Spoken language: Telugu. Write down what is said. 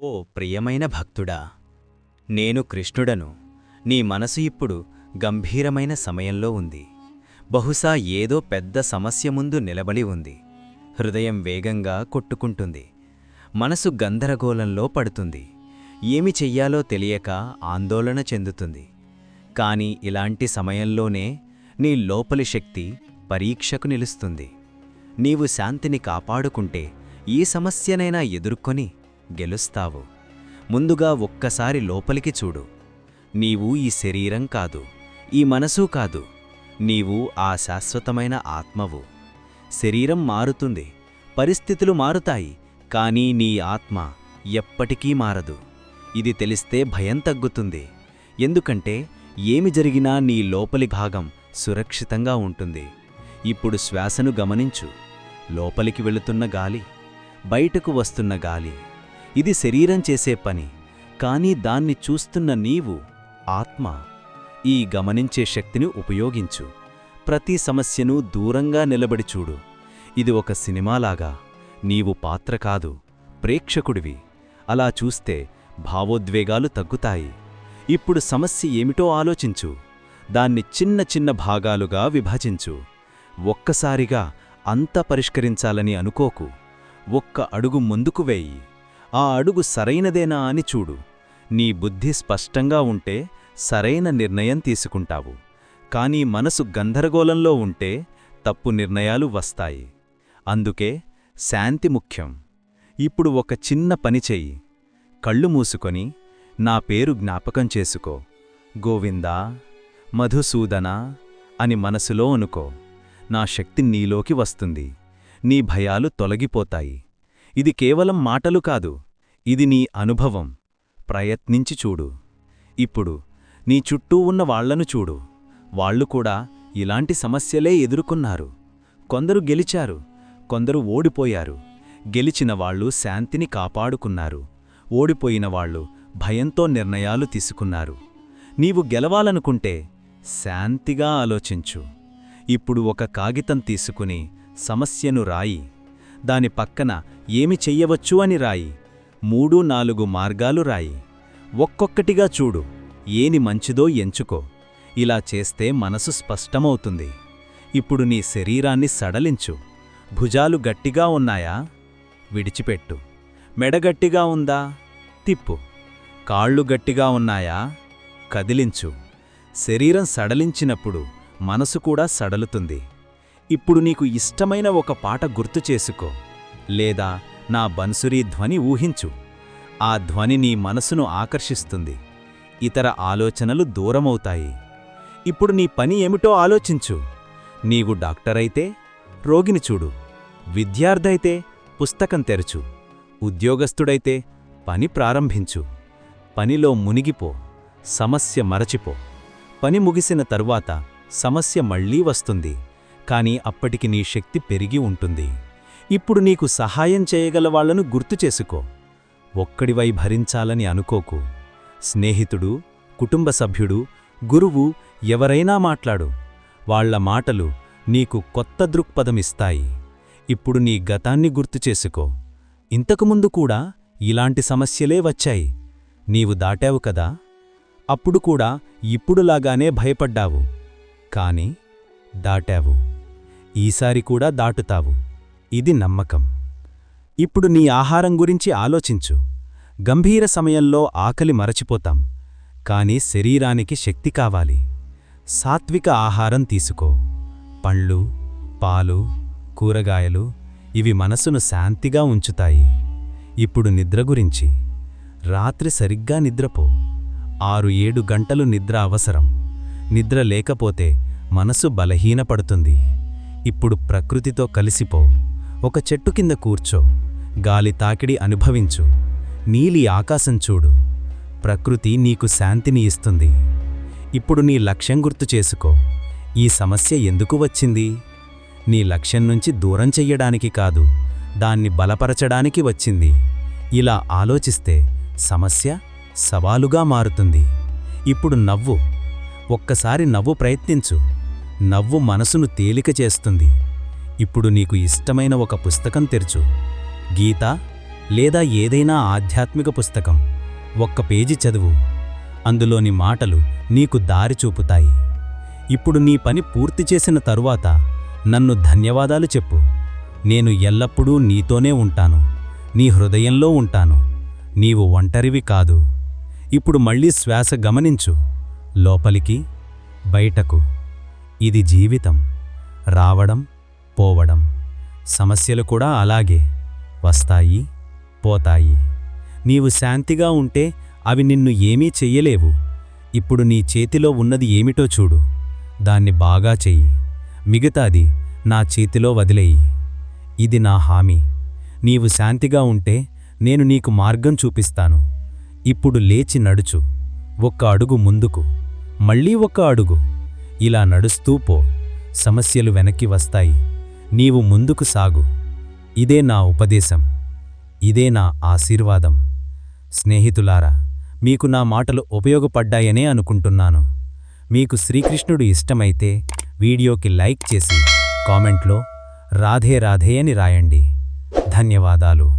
ఓ ప్రియమైన భక్తుడా నేను కృష్ణుడను. నీ మనసు ఇప్పుడు గంభీరమైన సమయంలో ఉంది. బహుశా ఏదో పెద్ద సమస్య ముందు నిలబడి ఉంది. హృదయం వేగంగా కొట్టుకుంటుంది. మనసు గందరగోళంలో పడుతుంది. ఏమి చెయ్యాలో తెలియక ఆందోళన చెందుతుంది. కాని ఇలాంటి సమయంలోనే నీ లోపలి శక్తి పరీక్షకు నిలుస్తుంది. నీవు శాంతిని కాపాడుకుంటే ఈ సమస్యనైనా ఎదుర్కొని గెలుస్తావు. ముందుగా ఒక్కసారి లోపలికి చూడు. నీవు ఈ శరీరం కాదు ఈ మనసు కాదు. నీవు ఆ శాశ్వతమైన ఆత్మవు. శరీరం మారుతుంది పరిస్థితులు మారుతాయి కానీ నీ ఆత్మ ఎప్పటికీ మారదు. ఇది తెలిస్తే భయం తగ్గుతుంది. ఎందుకంటే ఏమి జరిగినా నీ లోపలి భాగం సురక్షితంగా ఉంటుంది. ఇప్పుడు శ్వాసను గమనించు. లోపలికి వెళుతున్న గాలి బయటకు వస్తున్న గాలి. ఇది శరీరం చేసే పని కానీ దాన్ని చూస్తున్న నీవు ఆత్మ ఈ గమనించే శక్తిని ఉపయోగించు. ప్రతి సమస్యను దూరంగా నిలబడి చూడు. ఇది ఒక సినిమాలాగా. నీవు పాత్ర కాదు ప్రేక్షకుడివి. అలా చూస్తే భావోద్వేగాలు తగ్గుతాయి. ఇప్పుడు సమస్య ఏమిటో ఆలోచించు. దాన్ని చిన్న చిన్న భాగాలుగా విభజించు. ఒక్కసారిగా అంతా పరిష్కరించాలని అనుకోకు. ఒక్క అడుగు ముందుకు వేయి. ఆ అడుగు సరైనదేనా అని చూడు. నీ బుద్ధి స్పష్టంగా ఉంటే సరైన నిర్ణయం తీసుకుంటావు. కానీ మనసు గందరగోళంలో ఉంటే తప్పు నిర్ణయాలు వస్తాయి. అందుకే శాంతి ముఖ్యం. ఇప్పుడు ఒక చిన్న పని చెయ్యి. కళ్ళు మూసుకొని నా పేరు జ్ఞాపకం చేసుకో. గోవిందా మధుసూదన అని మనసులో అనుకో. నా శక్తి నీలోకి వస్తుంది. నీ భయాలు తొలగిపోతాయి. ఇది కేవలం మాటలు కాదు. ఇది నీ అనుభవం. ప్రయత్నించి చూడు. ఇప్పుడు నీ చుట్టూ ఉన్న వాళ్ళను చూడు. వాళ్ళు కూడా ఇలాంటి సమస్యలే ఎదుర్కొన్నారు. కొందరు గెలిచారు. కొందరు ఓడిపోయారు. గెలిచిన వాళ్ళు శాంతిని కాపాడుకున్నారు. ఓడిపోయిన వాళ్ళు భయంతో నిర్ణయాలు తీసుకున్నారు. నీవు గెలవాలనుకుంటే శాంతిగా ఆలోచించు. ఇప్పుడు ఒక కాగితం తీసుకుని సమస్యను రాయి. దాని పక్కన ఏమి చెయ్యవచ్చు అని రాయి. మూడు నాలుగు మార్గాలు రాయి. ఒక్కొక్కటిగా చూడు. ఏని మంచిదో ఎంచుకో. ఇలా చేస్తే మనసు స్పష్టమవుతుంది. ఇప్పుడు నీ శరీరాన్ని సడలించు. భుజాలు గట్టిగా ఉన్నాయా? విడిచిపెట్టు. మెడ గట్టిగా ఉందా? తిప్పు. కాళ్ళు గట్టిగా ఉన్నాయా? కదిలించు. శరీరం సడలించినప్పుడు మనసు కూడా సడలుతుంది. ఇప్పుడు నీకు ఇష్టమైన ఒక పాట గుర్తు చేసుకో. లేదా నా బన్సురీ ధ్వని ఊహించు. ఆ ధ్వని నీ మనసును ఆకర్షిస్తుంది. ఇతర ఆలోచనలు దూరమవుతాయి. ఇప్పుడు నీ పని ఏమిటో ఆలోచించు. నీవు డాక్టరైతే రోగిని చూడు. విద్యార్థైతే పుస్తకం తెరచు. ఉద్యోగస్తుడైతే పని ప్రారంభించు. పనిలో మునిగిపో. సమస్య మరచిపో. పని ముగిసిన తరువాత సమస్య మళ్ళీ వస్తుంది. కానీ అప్పటికి నీ శక్తి పెరిగి ఉంటుంది. ఇప్పుడు నీకు సహాయం చేయగల వాళ్ళను గుర్తు చేసుకో. ఒక్కడివై భరించాలని అనుకోకు. స్నేహితుడు కుటుంబ సభ్యుడు గురువు ఎవరైనా మాట్లాడు. వాళ్ళ మాటలు నీకు కొత్త దృక్పథమిస్తాయి. ఇప్పుడు నీ గతాన్ని గుర్తు చేసుకో. ఇంతకుముందు కూడా ఇలాంటి సమస్యలే వచ్చాయి. నీవు దాటావు కదా? అప్పుడు కూడా ఇప్పుడులాగానే భయపడ్డావు. కాని దాటావు. ఈసారి కూడా దాటుతావు. ఇది నమ్మకం. ఇప్పుడు నీ ఆహారం గురించి ఆలోచించు. గంభీర సమయంలో ఆకలి మరచిపోతాం. కాని శరీరానికి శక్తి కావాలి. సాత్విక ఆహారం తీసుకో. పండ్లు పాలు కూరగాయలు ఇవి మనసును శాంతిగా ఉంచుతాయి. ఇప్పుడు నిద్ర గురించి. రాత్రి సరిగ్గా నిద్రపో. ఆరు ఏడు గంటలు నిద్ర అవసరం. నిద్ర లేకపోతే మనసు బలహీనపడుతుంది. ఇప్పుడు ప్రకృతితో కలిసిపో. ఒక చెట్టు కింద కూర్చో. గాలి తాకిడి అనుభవించు. నీలి ఆకాశం చూడు. ప్రకృతి నీకు శాంతిని ఇస్తుంది. ఇప్పుడు నీ లక్ష్యం గుర్తు చేసుకో. ఈ సమస్య ఎందుకు వచ్చింది? నీ లక్ష్యం నుంచి దూరం చెయ్యడానికి కాదు దాన్ని బలపరచడానికి వచ్చింది. ఇలా ఆలోచిస్తే సమస్య సవాలుగా మారుతుంది. ఇప్పుడు నవ్వు. ఒక్కసారి నవ్వు ప్రయత్నించు. నవ్వు మనసును తేలిక చేస్తుంది. ఇప్పుడు నీకు ఇష్టమైన ఒక పుస్తకం తెరచు. గీత లేదా ఏదైనా ఆధ్యాత్మిక పుస్తకం. ఒక్క పేజీ చదువు. అందులోని మాటలు నీకు దారి చూపుతాయి. ఇప్పుడు నీ పని పూర్తి చేసిన తరువాత నన్ను ధన్యవాదాలు చెప్పు. నేను ఎల్లప్పుడూ నీతోనే ఉంటాను. నీ హృదయంలో ఉంటాను. నీవు ఒంటరివి కాదు. ఇప్పుడు మళ్ళీ శ్వాస గమనించు. లోపలికి బయటకు. ఇది జీవితం. రావడం పోవడం. సమస్యలు కూడా అలాగే వస్తాయి పోతాయి. నీవు శాంతిగా ఉంటే అవి నిన్ను ఏమీ చెయ్యలేవు. ఇప్పుడు నీ చేతిలో ఉన్నది ఏమిటో చూడు. దాన్ని బాగా చెయ్యి. మిగతాది నా చేతిలో వదిలేయి. ఇది నా హామీ. నీవు శాంతిగా ఉంటే నేను నీకు మార్గం చూపిస్తాను. ఇప్పుడు లేచి నడుచు. ఒక్క అడుగు ముందుకు. మళ్ళీ ఒక్క అడుగు. ఇలా నడుస్తూ పో. సమస్యలు వెనక్కి వస్తాయి. నీవు ముందుకు సాగు. ఇదే నా ఉపదేశం. ఇదే నా ఆశీర్వాదం. స్నేహితులారా మీకు నా మాటలు ఉపయోగపడ్డాయనే అనుకుంటున్నాను. మీకు శ్రీకృష్ణుడు ఇష్టమైతే వీడియోకి లైక్ చేసి కామెంట్లో రాధే రాధే అని రాయండి. ధన్యవాదాలు.